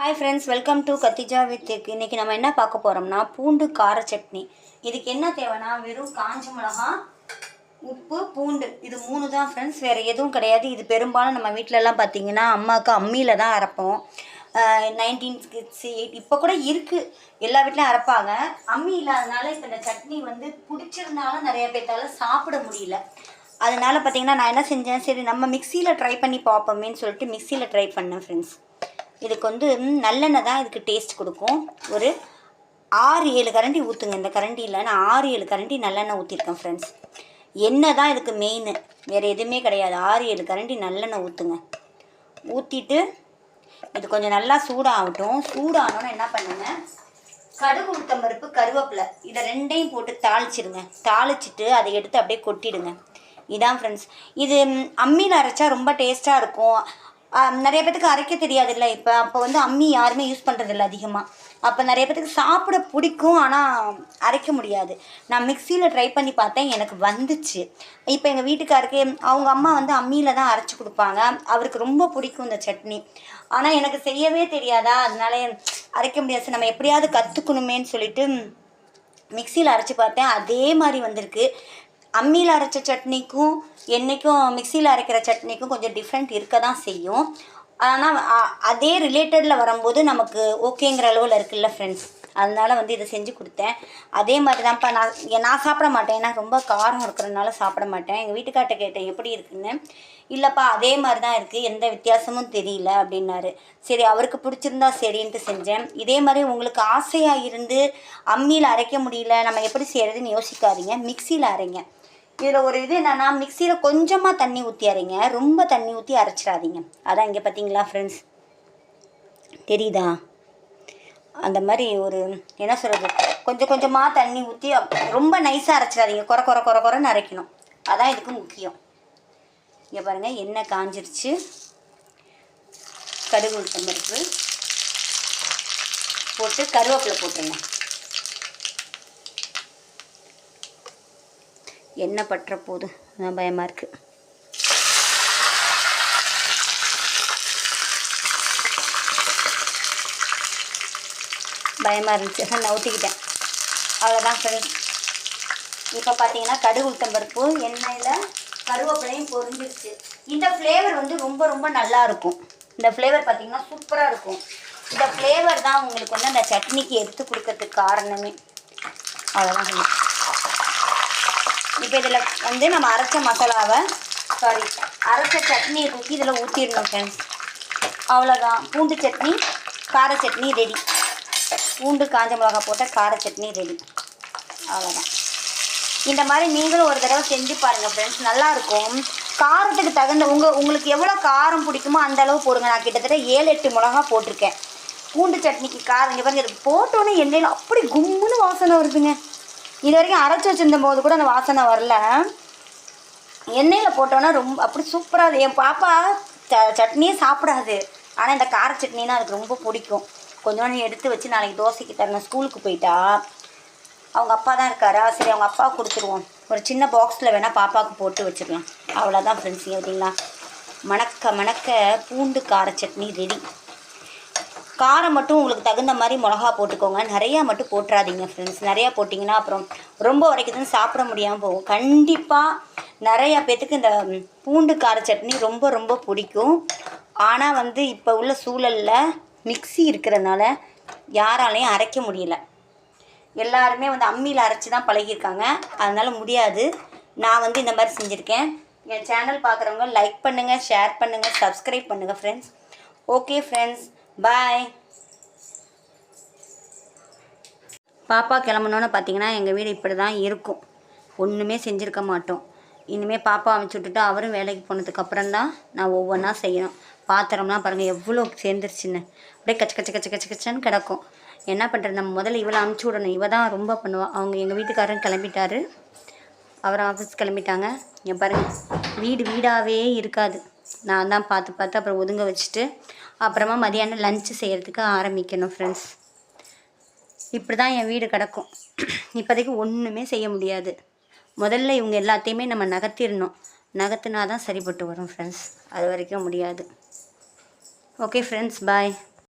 Hi friends welcome to Khadija with இன்னைக்கு நம்ம என்ன பார்க்க போகிறோம்னா பூண்டு கார சட்னி. இதுக்கு என்ன தேவைன்னா வெறும் காஞ்ச மிளகா உப்பு பூண்டு. இது மூணு தான் ஃப்ரெண்ட்ஸ் வேறு எதுவும் கிடையாது. இது பெரும்பாலும் நம்ம வீட்டிலலாம் பார்த்தீங்கன்னா அம்மாவுக்கு அம்மியில் தான் அரைப்போம். நைன்டீன் சிக்ஸ்டி எயிட் இப்போ கூட இருக்குது எல்லா வீட்லையும் அரைப்பாங்க. அம்மி இல்லாதனால இப்போ இந்த சட்னி வந்து பிடிச்சிருந்தாலும் நிறைய பேர்த்தால சாப்பிட முடியல. அதனால் பார்த்தீங்கன்னா நான் என்ன செஞ்சேன் சரி நம்ம மிக்சியில் ட்ரை பண்ணி பார்ப்போமேன்னு சொல்லிட்டு மிக்சியில் ட்ரை பண்ணேன் ஃப்ரெண்ட்ஸ் இதுக்கு வந்து நல்லெண்ணெய் தான் இதுக்கு டேஸ்ட் கொடுக்கும். ஒரு ஆறு ஏழு கரண்டி ஊற்றுங்க இந்த கரண்டியில் நான் ஆறு ஏழு கரண்டி நல்லெண்ணெய் ஊற்றிருக்கேன் ஃப்ரெண்ட்ஸ் எண்ணெய் தான் இதுக்கு மெயின் வேறு எதுவுமே கிடையாது. ஆறு ஏழு கரண்டி நல்லெண்ணெய் ஊற்றுங்க ஊற்றிட்டு இது கொஞ்சம் நல்லா சூடாகட்டும். சூடானோன்னு என்ன பண்ணுங்க? கடுகு உளுத்தம் பருப்பு கருவேப்பிலை இதை ரெண்டையும் போட்டு தாளிச்சிடுங்க. தாளிச்சிட்டு அதை எடுத்து அப்படியே கொட்டிடுங்க. இதான் ஃப்ரெண்ட்ஸ் இது அம்மியில் அரைச்சா ரொம்ப டேஸ்ட்டாக இருக்கும். நிறைய பேத்துக்கு அரைக்க தெரியாதுல்ல இப்போ. அப்போ வந்து அம்மி யாருமே யூஸ் பண்ணுறதில்ல அதிகமாக அப்போ நிறைய பேத்துக்கு சாப்பிட பிடிக்கும் ஆனால் அரைக்க முடியாது. நான் மிக்சியில் ட்ரை பண்ணி பார்த்தேன் எனக்கு வந்துச்சு. இப்போ எங்கள் வீட்டுக்காருக்கு அவங்க அம்மா வந்து அம்மியில் தான் அரைச்சி கொடுப்பாங்க. அவருக்கு ரொம்ப பிடிக்கும் இந்த சட்னி. ஆனால் எனக்கு செய்யவே தெரியாதா? அதனால அரைக்க முடியாது. நம்ம எப்படியாவது கற்றுக்கணுமேன்னு சொல்லிட்டு மிக்சியில் அரைச்சி பார்த்தேன். அதே மாதிரி வந்திருக்கு. அம்மியில் அரைச்ச சட்னிக்கும் என்னைக்கும் மிக்சியில் அரைக்கிற சட்னிக்கும் கொஞ்சம் டிஃப்ரெண்ட் இருக்க தான் செய்யும் ஆனால் அதே ரிலேட்டடில் வரும்போது நமக்கு ஓகேங்கிற அளவில் இருக்குல்ல ஃப்ரெண்ட்ஸ் அதனால் வந்து இதை செஞ்சு கொடுத்தேன். அதே மாதிரி தான்ப்பா நான் ஏ- நான் சாப்பிட மாட்டேன். ஏன்னா ரொம்ப காரம் இருக்கிறதுனால சாப்பிட மாட்டேன். எங்கள் வீட்டுக்கார்ட்ட கேட்டேன் எப்படி இருக்குன்னு? இல்லைப்பா அதே மாதிரி தான் இருக்குது எந்த வித்தியாசமும் தெரியல அப்படின்னாரு. சரி அவருக்கு பிடிச்சிருந்தா சரின்ட்டு செஞ்சேன். இதே மாதிரி உங்களுக்கு ஆசையாக இருந்து அம்மியில் அரைக்க முடியல நம்ம எப்படி செய்கிறதுன்னு யோசிக்காதீங்க. மிக்சியில் அரைங்க. இதில் ஒரு இது என்னென்னா மிக்சியில் கொஞ்சமாக தண்ணி ஊற்றி அரைங்க. ரொம்ப தண்ணி ஊற்றி அரைச்சிடாதீங்க. அதான் இங்கே பார்த்தீங்களா ஃப்ரெண்ட்ஸ் தெரியுதா? அந்த மாதிரி ஒரு என்ன சொல்கிறது கொஞ்சம் கொஞ்சமாக தண்ணி ஊற்றி ரொம்ப நைஸாக அரைச்சிடாதீங்க. குறை குறை குறை குறைன்னு அரைக்கணும். அதான் இதுக்கு முக்கியம். இங்கே பாருங்கள் எண்ணெய் காஞ்சிருச்சு. கடுகு உளுத்தம் பருப்பு போட்டு கருவேப்பிலை போட்டுருங்க. எண்ணெய் பற்ற போது அதான் பயமாக இருக்குது பயமாக இருந்துச்சு. நான் ஊற்றிக்கிட்டேன் அவ்வளோதான் ஃப்ரெண்ட்ஸ் இப்போ பார்த்தீங்கன்னா கடுகு உளுத்தம்பருப்பு எண்ணெயில் கருவேப்பிலையும் பொரிஞ்சிருச்சு. இந்த ஃப்ளேவர் வந்து ரொம்ப ரொம்ப நல்லா இருக்கும். இந்த ஃப்ளேவர் பார்த்தீங்கன்னா சூப்பராக இருக்கும். இந்த ஃப்ளேவர் தான் உங்களுக்கு வந்து அந்த சட்னிக்கு எடுத்து கொடுக்கறதுக்கு காரணமே. அவ்வளோதான் friends. இப்போ இதில் வந்து நம்ம அரைச்ச மசாலாவை சாரி அரைச்ச சட்னியை தூக்கி இதில் ஊற்றிடணும் ஃப்ரெண்ட்ஸ் அவ்வளோதான் பூண்டு சட்னி கார சட்னி ரெடி பூண்டு காஞ்ச மிளகா போட்ட கார சட்னி ரெடி அவ்வளோதான் இந்த மாதிரி நீங்களும் ஒரு தடவை செஞ்சு பாருங்கள் ஃப்ரெண்ட்ஸ் நல்லாயிருக்கும் காரத்துக்கு தகுந்த உங்கள் உங்களுக்கு எவ்வளோ காரம் பிடிக்குமோ அந்த அளவு போடுங்க. நான் கிட்டத்தட்ட ஏழு எட்டு மிளகா போட்டிருக்கேன். பூண்டு சட்னிக்கு காரம் இங்கே பாருங்கள் இது போட்டோன்னே எண்ணெயில் அப்படி கும்முன்னு வாசனை வருதுங்க. இது வரைக்கும் அரைச்சி வச்சிருந்த போது கூட அந்த வாசனை வரல. எண்ணெயில் போட்டோன்னா ரொம்ப அப்படி சூப்பராக என் பாப்பா ச சட்னியே சாப்பிடாது. ஆனால் இந்த கார சட்னினா அதுக்கு ரொம்ப பிடிக்கும். கொஞ்சோண்டு எடுத்து வச்சு நாளைக்கு தோசைக்கு தரணும் ஸ்கூலுக்கு போயிட்டா அவங்க அப்பா தான் இருக்காரா? சரி அவங்க அப்பா கொடுத்துருவோம். ஒரு சின்ன பாக்ஸில் வேணால் பாப்பாவுக்கு போட்டு வச்சுக்கலாம் அவ்வளோதான் ஃப்ரெண்ட்ஸ் ஓகேங்களா மணக்க மணக்க பூண்டு கார சட்னி ரெடி காரம் மட்டும் உங்களுக்கு தகுந்த மாதிரி மிளகா போட்டுக்கோங்க. நிறையா மட்டும் போட்டுறாதீங்க ஃப்ரெண்ட்ஸ் நிறையா போட்டிங்கன்னா அப்புறம் ரொம்ப வரைக்கும் சாப்பிட முடியாமல் போகும். கண்டிப்பாக நிறையா பேர்த்துக்கு இந்த பூண்டு கார சட்னி ரொம்ப ரொம்ப பிடிக்கும். ஆனால் வந்து இப்போ உள்ள சூழலில் மிக்ஸி இருக்கிறதுனால யாராலையும் அரைக்க முடியல. எல்லாருமே வந்து அம்மியில் அரைச்சி தான் பழகியிருக்காங்க. அதனால் முடியாது. நான் வந்து இந்த மாதிரி செஞ்சுருக்கேன். என் சேனல் பார்க்குறவங்க லைக் பண்ணுங்கள் ஷேர் பண்ணுங்கள் சப்ஸ்கிரைப் பண்ணுங்கள் ஃப்ரெண்ட்ஸ் ஓகே ஃப்ரெண்ட்ஸ் பாய் பாப்பா கிளம்பணுன்னு பார்த்தீங்கன்னா எங்கள் வீடு இப்படி தான் இருக்கும். ஒன்றுமே செஞ்சுருக்க மாட்டோம். இனிமேல் பாப்பா அமைச்சு விட்டுட்டு அவரும் வேலைக்கு போனதுக்கப்புறம் தான் நான் ஒவ்வொன்றா செய்யணும். பாத்திரம்லாம் பாருங்கள் எவ்வளோ சேர்ந்துருச்சுன்னு. அப்படியே கச்ச கச்ச கச்ச கச்ச கச்சன்னு கிடக்கும். என்ன பண்ணுறது நம்ம முதல்ல இவளை அமுச்சு விடணும். இவ தான் ரொம்ப பண்ணுவாள் அவங்க எங்கள் வீட்டுக்காரரும் கிளம்பிட்டாரு. அவர் ஆஃபீஸ் கிளம்பிட்டாங்க. இங்கே பாருங்கள் வீடு வீடாகவே இருக்காது. நான் தான் பார்த்து பார்த்து அப்புறம் ஒதுங்க வச்சுட்டு அப்புறமா மதியானம் லஞ்சு செய்கிறதுக்கு ஆரம்பிக்கணும் ஃப்ரெண்ட்ஸ் இப்படி தான் என் வீடு கிடக்கும். இப்போதைக்கு ஒன்றுமே செய்ய முடியாது. முதல்ல இவங்க எல்லாத்தையுமே நம்ம நகர்த்திடணும். நகர்த்தினா தான் சரிப்பட்டு வரும் ஃப்ரெண்ட்ஸ் அது வரைக்கும் முடியாது. ஓகே ஃப்ரெண்ட்ஸ் பாய்